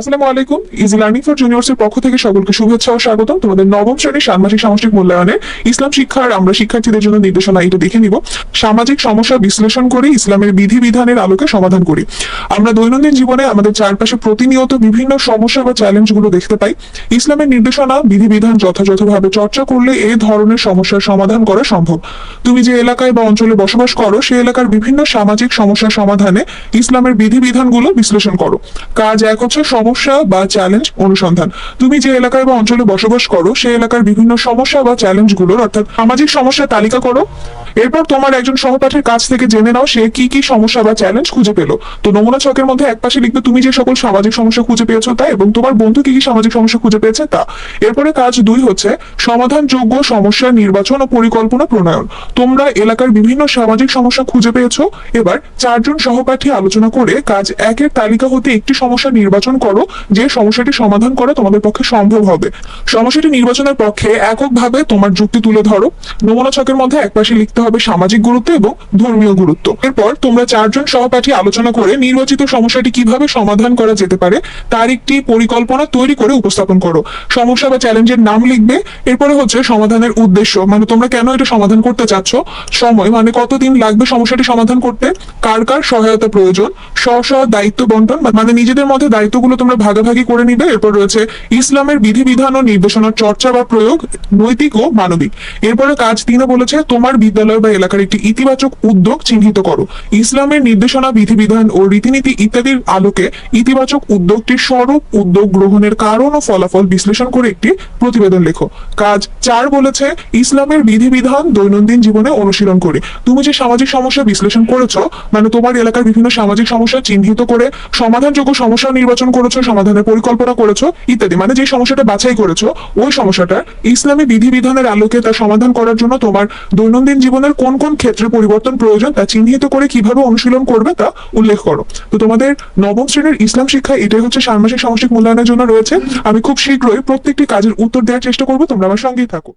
আসসালামু আলাইকুম easy learning for পক্ষ থেকে সকলকে শুভেচ্ছা ও স্বাগতম। তোমাদের নবম শ্রেণির সামষ্টিক মূল্যায়নে ইসলাম শিক্ষার আমরা শিক্ষার্থীদের জন্য নির্দেশনা এটা দেখে নিব। সামাজিক সমস্যা বিশ্লেষণ করে ইসলামের আলোকে সমাধান করি। আমরা দৈনন্দিন জীবনে আমাদের চারপাশে প্রতিনিয়ত বিভিন্ন সমস্যা বা চ্যালেঞ্জগুলো দেখতে পাই। ইসলামের নির্দেশনা, বিধিবিধান যথাযথভাবে চর্চা করলে এই ধরনের সমস্যার সমাধান করা সম্ভব। তুমি যে এলাকায় বা অঞ্চলে বসবাস করো সেই এলাকার বিভিন্ন সামাজিক সমস্যার সমাধানে ইসলামের বিধিবিধানগুলো বিশ্লেষণ করো। কাজ এক হচ্ছে সমস্যা বা চ্যালেঞ্জ অনুসন্ধান। তুমি যে এলাকায় বা অঞ্চলে বসবাস করো, সেই এলাকার বিভিন্ন সমস্যা বা চ্যালেঞ্জগুলোর অর্থাৎ সামাজিক সমস্যার তালিকা করো। এরপর তোমার একজন সহপাঠীর কাছ থেকে জেনে নাও সে কি কি সমস্যা বা চ্যালেঞ্জ খুঁজে পেল। তো নমুনা ছকের মধ্যে এক পাশে লিখবে, তুমি যে সকল সামাজিক সমস্যা খুঁজে পেয়েছ তা এবং তোমার বন্ধু কি কি সামাজিক সমস্যা খুঁজে পেয়েছে তা। এরপরে কাজ দুই হচ্ছে সমাধানযোগ্য সমস্যা নির্বাচন ও পরিকল্পনা প্রণয়ন। তোমরা এলাকার বিভিন্ন সামাজিক সমস্যা খুঁজে পেয়েছ। এবার চারজন সহপাঠী আলোচনা করে কাজ একের তালিকা হতে একটি সমস্যা নির্বাচন করো। যে সমস্যাটি সমাধান করা তোমাদের পক্ষে সম্ভব হবে। সমস্যাটি নির্বাচনের পক্ষে এককভাবে তোমার যুক্তি তুলে ধরো। নমুনা ছকের মধ্যে একপাশে লিখতে হবে সামাজিক গুরুত্ব এবং ধর্মীয় গুরুত্ব। এরপর তোমরা চারজন সহপাঠী আলোচনা করে নির্বাচিত সমস্যাটি কীভাবে সমাধান করা যেতে পারে তার একটি পরিকল্পনা তৈরি করে উপস্থাপন করো। সমস্যা বা চ্যালেঞ্জের নাম লিখবে। এরপরে হচ্ছে সমাধানের উদ্দেশ্য। মানে তোমরা কেন এটা সমাধান করতে চাচ্ছ? সময়। মানে কতদিন লাগবে সমস্যাটি সমাধান করতে? কার কার সহায়তা প্রয়োজন? স্ব স্ব দায়িত্ব বন্টন। মানে নিজেদের মধ্যে দায়িত্বগুলো তোমরা ভাগাভাগি করে নিবে। এরপর রয়েছে ইসলামের বিধিবিধান ও নির্দেশনার চর্চা বা প্রয়োগ, নৈতিক ও মানবিক। এরপরে কাজ তিনে বলেছে, তোমার বিদ্যালয় বা এলাকার একটি ইতিবাচক উদ্যোগ চিহ্নিত করো। ইসলামের নির্দেশনা, বিধিবিধান ও রীতিনীতি ইত্যাদির আলোকে ইতিবাচক উদ্যোগটির স্বরূপ উদ্যোগ গ্রহণের কারণ ও ফলাফল বিশ্লেষণ করে একটি প্রতিবেদন লেখো। কাজ চার বলেছে, ইসলামের বিধিবিধান দৈনন্দিন জীবনে অনুশীলন করে। তুমি যে সামাজিক সমস্যা বিশ্লেষণ করেছ মানে তোমার এলাকার বিভিন্ন সামাজিক সমস্যা চিহ্নিত করে সমাধানযোগ্য সমস্যা নির্বাচন করেছ, সমাধানের পরিকল্পনা করেছ, ইত্যাদি। মানে যে সমস্যাটা বাছাই করেছ, ওই সমস্যাটা ইসলামী বিধিবিধানের আলোকে তা সমাধান করার জন্য তোমার দৈনন্দিন জীবনের কোন কোন ক্ষেত্রে পরিবর্তন প্রয়োজন তা চিহ্নিত করে কীভাবে অনুশীলন করবে তা উল্লেখ করো। তো তোমাদের নবম শ্রেণির ইসলাম শিক্ষা, এটাই হচ্ছে ষান্মাসিক সামষ্টিক মূল্যায়নের জন্য রয়েছে। আমি খুব শীঘ্রই প্রত্যেকটি কাজের উত্তর দেওয়ার চেষ্টা করব, তোমরা আমার সঙ্গেই থাকো।